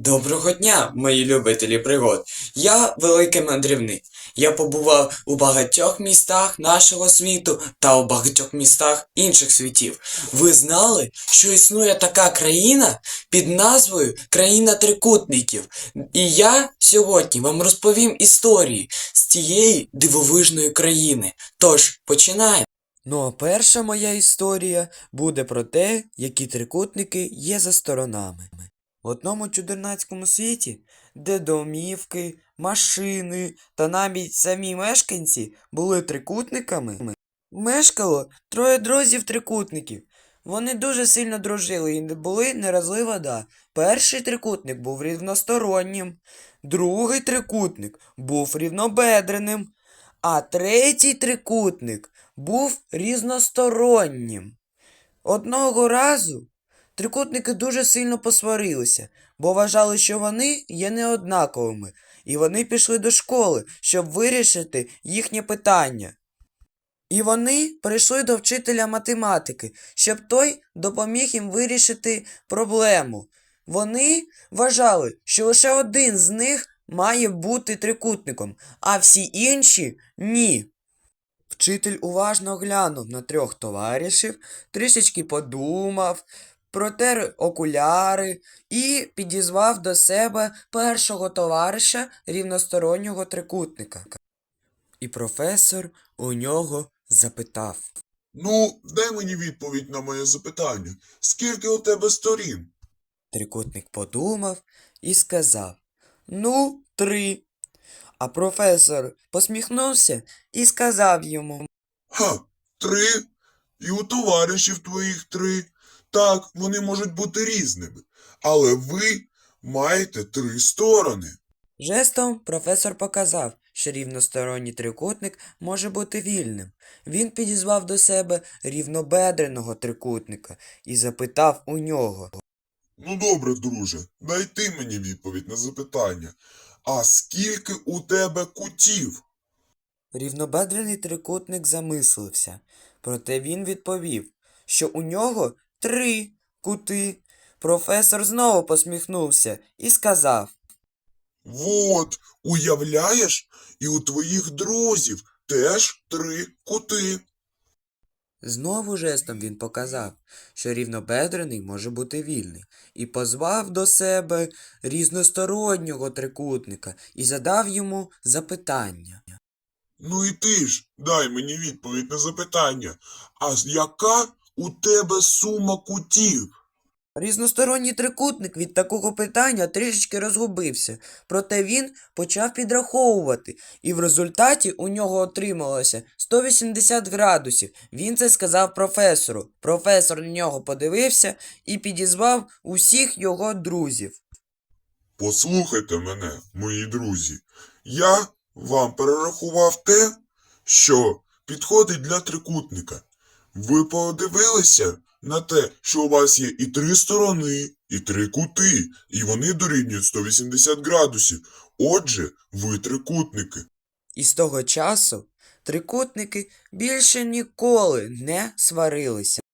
Доброго дня, мої любителі пригод. Я великий мандрівник. Я побував у багатьох містах нашого світу та у багатьох містах інших світів. Ви знали, що існує така країна під назвою Країна Трикутників. І я сьогодні вам розповім історії з цієї дивовижної країни. Тож, починаємо. Ну а перша моя історія буде про те, які трикутники є за сторонами. В одному чудернацькому світі, де домівки, машини та навіть самі мешканці були трикутниками, мешкало троє друзів-трикутників. Вони дуже сильно дружили і не були не розлий вода. Перший трикутник був рівностороннім, другий трикутник був рівнобедреним, а третій трикутник був різностороннім. Одного разу Трикутники дуже сильно посварилися, бо вважали, що вони є неоднаковими, і вони пішли до школи, щоб вирішити їхнє питання. І вони прийшли до вчителя математики, щоб той допоміг їм вирішити проблему. Вони вважали, що лише один з них має бути трикутником, а всі інші ні. Вчитель уважно глянув на трьох товаришів, трішечки подумав, протер окуляри і підізвав до себе першого товариша рівностороннього трикутника. І професор у нього запитав. Ну, дай мені відповідь на моє запитання. Скільки у тебе сторін? Трикутник подумав і сказав Ну, три. А професор посміхнувся і сказав йому Ха, три. І у товаришів твоїх три. Так, вони можуть бути різними. Але ви маєте три сторони. Жестом професор показав, що рівносторонній трикутник може бути вільним. Він підізвав до себе рівнобедреного трикутника і запитав у нього. Ну добре, друже, дай ти мені відповідь на запитання. А скільки у тебе кутів? Рівнобедрений трикутник замислився, проте він відповів, що у нього три кути. Професор знову посміхнувся і сказав. Вот, уявляєш, і у твоїх друзів теж три кути. Знову жестом він показав, що рівнобедрений може бути вільний, і позвав до себе різностороннього трикутника і задав йому запитання. Ну і ти ж дай мені відповідь на запитання. А яка у тебе сума кутів? Різносторонній трикутник від такого питання трішечки розгубився, проте він почав підраховувати, і в результаті у нього отрималося 180 градусів. Він це сказав професору. Професор на нього подивився і підізвав усіх його друзів. Послухайте мене, мої друзі. Я вам перерахував те, що підходить для трикутника. Ви подивилися на те, що у вас є і три сторони, і три кути, і вони дорівнюють 180 градусів. Отже, ви трикутники. І з того часу трикутники більше ніколи не сварилися.